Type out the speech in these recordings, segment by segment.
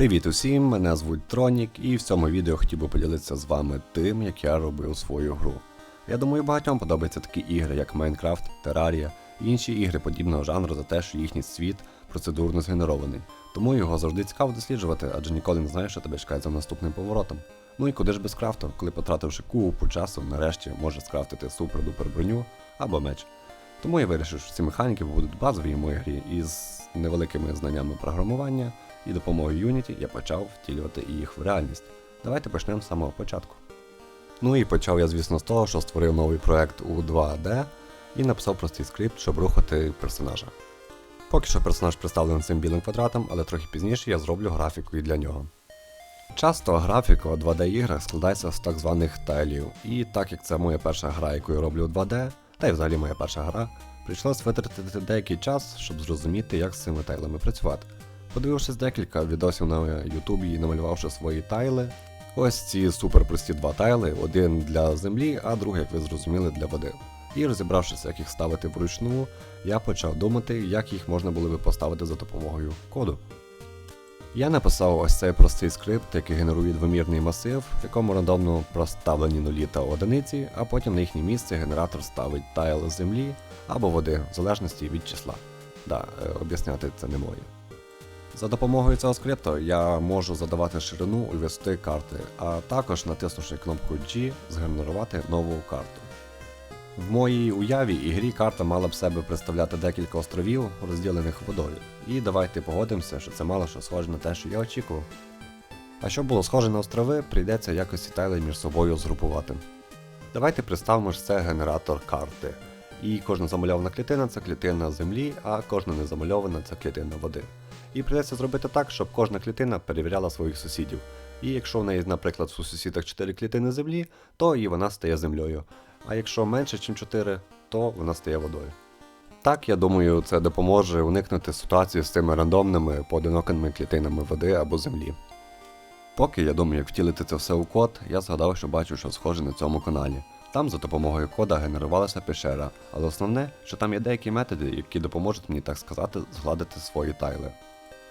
Привіт усім, мене звуть Тронік, і в цьому відео хотів би поділитися з вами тим, як я робив свою гру. Я думаю, багатьом подобаються такі ігри, як Майнкрафт, Террарія і інші ігри подібного жанру за те, що їхній світ процедурно згенерований. Тому його завжди цікаво досліджувати, адже ніколи не знаєш, що тебе чекає за наступним поворотом. Ну і куди ж без крафту, коли потративши купу часу, нарешті можеш скрафтити супер-дупер броню або меч. Тому я вирішив, що ці механіки будуть базові в моїй грі із невеликими знаннями програмування, і допомогою Unity я почав втілювати їх в реальність. Давайте почнемо з самого початку. Ну і почав я, звісно, з того, що створив новий проект у 2D і написав простий скрипт, щоб рухати персонажа. Поки що персонаж представлений цим білим квадратом, але трохи пізніше я зроблю графіку і для нього. Часто графіка у 2D іграх складається з так званих тайлів, і так як це моя перша гра, яку я роблю у 2D, та й взагалі моя перша гра, прийшлось витратити деякий час, щоб зрозуміти, як з цими тайлами працювати. Подивившись декілька відосів на Ютубі і намалювавши свої тайли, ось ці суперпрості два тайли, один для землі, а другий, як ви зрозуміли, для води. І розібравшись, як їх ставити вручну, я почав думати, як їх можна було би поставити за допомогою коду. Я написав ось цей простий скрипт, який генерує двомірний масив, в якому рандомно проставлені нулі та одиниці, а потім на їхнє місце генератор ставить тайл землі або води, в залежності від числа. Да, е, об'ясняти це не моє. За допомогою цього скрипту я можу задавати ширину у висоти карти, а також натиснувши кнопку G, згенерувати нову карту. В моїй уяві і грі карта мала б себе представляти декілька островів, розділених водою. І давайте погодимося, що це мало що схоже на те, що я очікував. А щоб було схоже на острови, прийдеться якось ці тайли між собою згрупувати. Давайте представимо, що це генератор карти. І кожна замальована клітина це клітина землі, а кожна незамальована це клітина води. І прийдеться зробити так, щоб кожна клітина перевіряла своїх сусідів. І якщо в неї, наприклад, у сусідах 4 клітини землі, то і вона стає землею. А якщо менше, ніж 4, то вона стає водою. Так, я думаю, це допоможе уникнути ситуації з цими рандомними поодинокими клітинами води або землі. Поки я думаю, як втілити це все у код, я згадав, що бачу, що схоже на цьому каналі. Там за допомогою кода генерувалася пещера, але основне, що там є деякі методи, які допоможуть мені, так сказати, згладити свої тайли.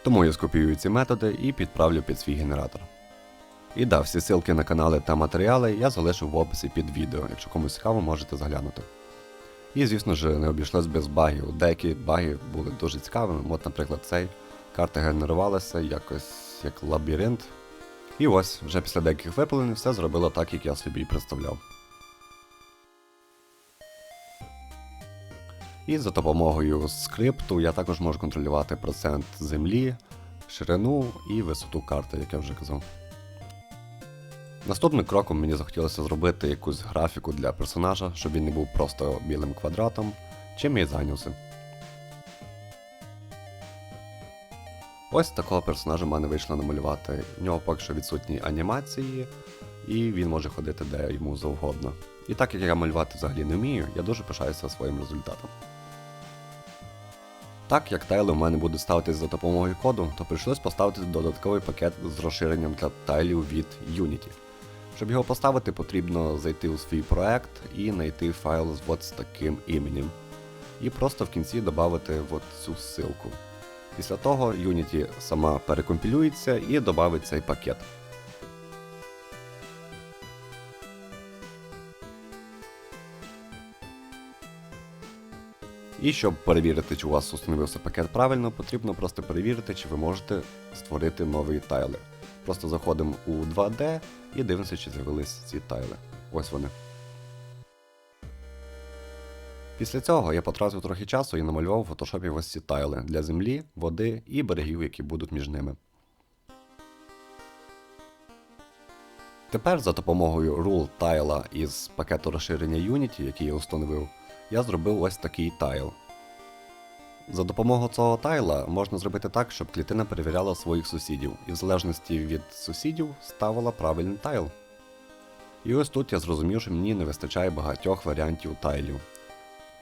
Тому я скопіюю ці методи і підправлю під свій генератор. І да, всі ссылки на канали та матеріали я залишу в описі під відео, якщо комусь цікаво, можете заглянути. І звісно ж не обійшлось без багів. Деякі баги були дуже цікавими. От, наприклад, цей карта генерувалася якось як лабіринт. І ось, вже після деяких випалень все зробило так, як я собі і представляв. І за допомогою скрипту я також можу контролювати процент землі, ширину і висоту карти, як я вже казав. Наступним кроком мені захотілося зробити якусь графіку для персонажа, щоб він не був просто білим квадратом, чим я зайнявся. Ось такого персонажа в мене вийшло намалювати. В нього поки що відсутні анімації, і він може ходити де йому завгодно. І так як я малювати взагалі не вмію, я дуже пишаюся своїм результатом. Так як тайли у мене будуть ставитись за допомогою коду, то прийшлось поставити додатковий пакет з розширенням для тайлів від Unity. Щоб його поставити, потрібно зайти у свій проект і знайти файл з от з таким іменем. І просто в кінці додати от цю ссылку. Після того Unity сама перекомпілюється і додавить цей пакет. І щоб перевірити, чи у вас установився пакет правильно, потрібно просто перевірити, чи ви можете створити нові тайли. Просто заходимо у 2D і дивимося, чи з'явились ці тайли. Ось вони. Після цього я потратив трохи часу і намалював у фотошопі ось ці тайли для землі, води і берегів, які будуть між ними. Тепер за допомогою rule тайла із пакету розширення Unity, який я установив, я зробив ось такий тайл. За допомогою цього тайла можна зробити так, щоб клітина перевіряла своїх сусідів, і в залежності від сусідів ставила правильний тайл. І ось тут я зрозумів, що мені не вистачає багатьох варіантів тайлів.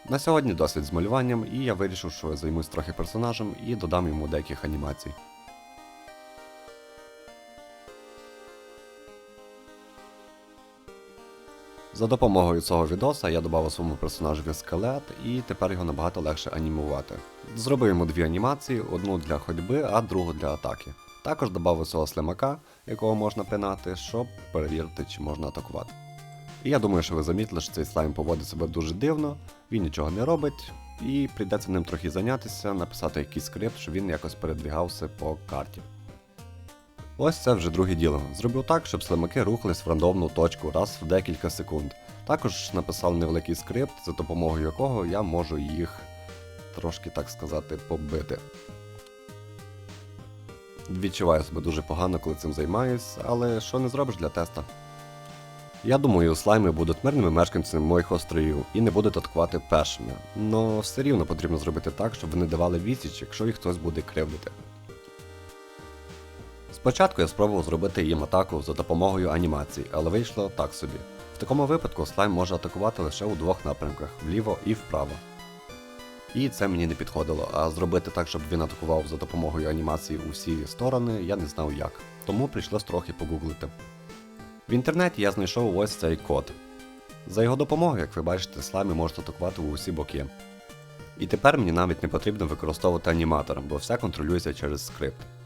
На сьогодні досить з малюванням, і я вирішив, що займусь трохи персонажем і додам йому деяких анімацій. За допомогою цього відоса я додав своєму персонажеві скелет і тепер його набагато легше анімувати. Зробив йому дві анімації, одну для ходьби, а другу для атаки. Також додав свого слимака, якого можна пинати, щоб перевірити, чи можна атакувати. І я думаю, що ви замітили, що цей слайм поводить себе дуже дивно, він нічого не робить, і прийдеться ним трохи зайнятися, написати якийсь скрипт, щоб він якось передвігався по карті. Ось це вже друге діло. Зробив так, щоб слимаки рухались в рандомну точку раз в декілька секунд. Також написав невеликий скрипт, за допомогою якого я можу їх трошки, так сказати, побити. Відчуваю себе дуже погано, коли цим займаюсь, але що не зробиш для теста. Я думаю, слайми будуть мирними мешканцями моїх островів і не будуть атакувати першими, але все рівно потрібно зробити так, щоб вони давали відсіч, якщо їх хтось буде кривдити. Спочатку я спробував зробити їм атаку за допомогою анімацій, але вийшло так собі. В такому випадку слайм може атакувати лише у двох напрямках вліво і вправо. І це мені не підходило, а зробити так, щоб він атакував за допомогою анімації у всі сторони, я не знав як, тому прийшлось трохи погуглити. В інтернеті я знайшов ось цей код. За його допомогою, як ви бачите, слайми можуть атакувати у усі боки. І тепер мені навіть не потрібно використовувати аніматор, бо все контролюється через скрипт.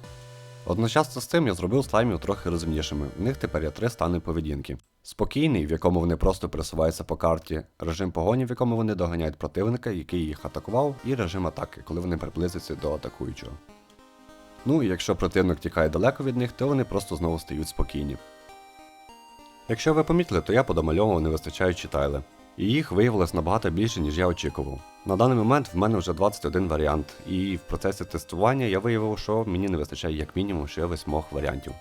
Одночасно з цим я зробив слаймів трохи розумнішими, в них тепер є три стани поведінки. Спокійний, в якому вони просто пересуваються по карті, режим погоні, в якому вони доганяють противника, який їх атакував, і режим атаки, коли вони приблизяться до атакуючого. Ну і якщо противник тікає далеко від них, то вони просто знову стають спокійні. Якщо ви помітили, то я подомальовував невистачаючі тайли. І їх виявилось набагато більше, ніж я очікував. На даний момент в мене вже 21 варіант, і в процесі тестування я виявив, що мені не вистачає як мінімум ще 8 варіантів.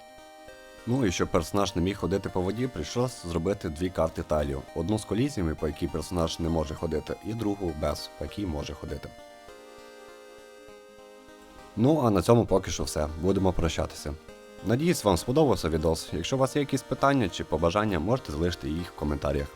Ну і щоб персонаж не міг ходити по воді, прийшлось зробити дві карти тайлів. Одну з колізіями, по якій персонаж не може ходити, і другу без, по якій може ходити. Ну а на цьому поки що все. Будемо прощатися. Надіюсь, вам сподобався відос. Якщо у вас є якісь питання чи побажання, можете залишити їх в коментарях.